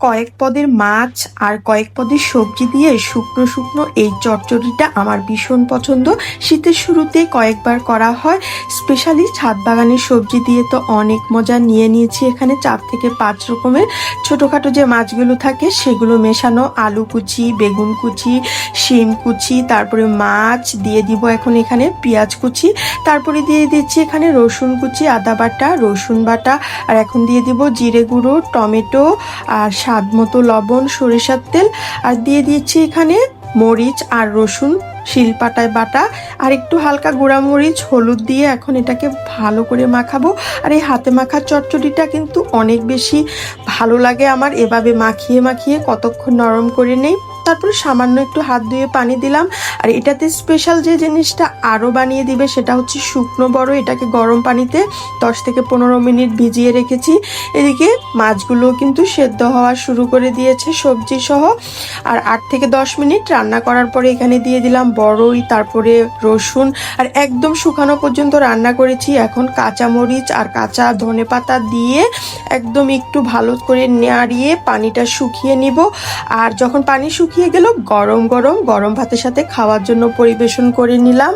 কয়েক পদের মাছ আর কয়েক পদের সবজি দিয়ে শুকনো শুকনো এই চচ্চড়িটা আমার ভীষণ পছন্দ। শীতের শুরুতে কয়েকবার করা হয়। স্পেশালি ছাদ বাগানের সবজি দিয়ে তো অনেক মজা নিয়ে নিয়েছি। এখানে চার থেকে পাঁচ রকমের ছোটোখাটো যে মাছগুলো থাকে, সেগুলো মেশানো। আলু কুচি, বেগুন কুচি, শিম কুচি, তারপরে মাছ দিয়ে দিব এখন এখানে পেঁয়াজ কুচি। তারপরে দিয়ে দিচ্ছি এখানে রসুন কুচি, আদা বাটা, রসুন বাটা। আর এখন দিয়ে দিব জিরে গুঁড়ো, টমেটো, আর স্বাদ মতো লবণ সরিষার তেল আর দিয়ে দিচ্ছি এখানে মরিচ আর রসুন শিলপাটায় বাটা আর একটু হালকা গুঁড়া মরিচ হলুদ দিয়ে এখন এটাকে ভালো করে মাখাবো। আর এই হাতে মাখার চচ্চড়িটা কিন্তু অনেক বেশি ভালো লাগে আমার। এভাবে মাখিয়ে মাখিয়ে কতক্ষণ নরম করে নেই। তারপর সামান্য একটু হাত ধুয়ে পানি দিলাম। আর এটাতে স্পেশাল যে জিনিসটা আরও বানিয়ে দিবে সেটা হচ্ছে শুকনো বড়, এটাকে গরম পানিতে দশ থেকে পনেরো মিনিট ভিজিয়ে রেখেছি। এদিকে মাছগুলো কিন্তু সেদ্ধ হওয়া শুরু করে দিয়েছে সবজি সহ আর আট থেকে দশ মিনিট রান্না করার পরে এখানে দিয়ে দিলাম বড়ই, তারপরে রসুন, আর একদম শুকানো পর্যন্ত রান্না করেছি। এখন কাঁচা মরিচ আর কাঁচা ধনে পাতা দিয়ে একদম একটু ভালো করে নাড়িয়ে পানিটা শুকিয়ে নিব। আর যখন পানি শুকিয়ে গেল, গরম গরম গরম ভাতের সাথে খাওয়ার জন্য পরিবেশন করে নিলাম।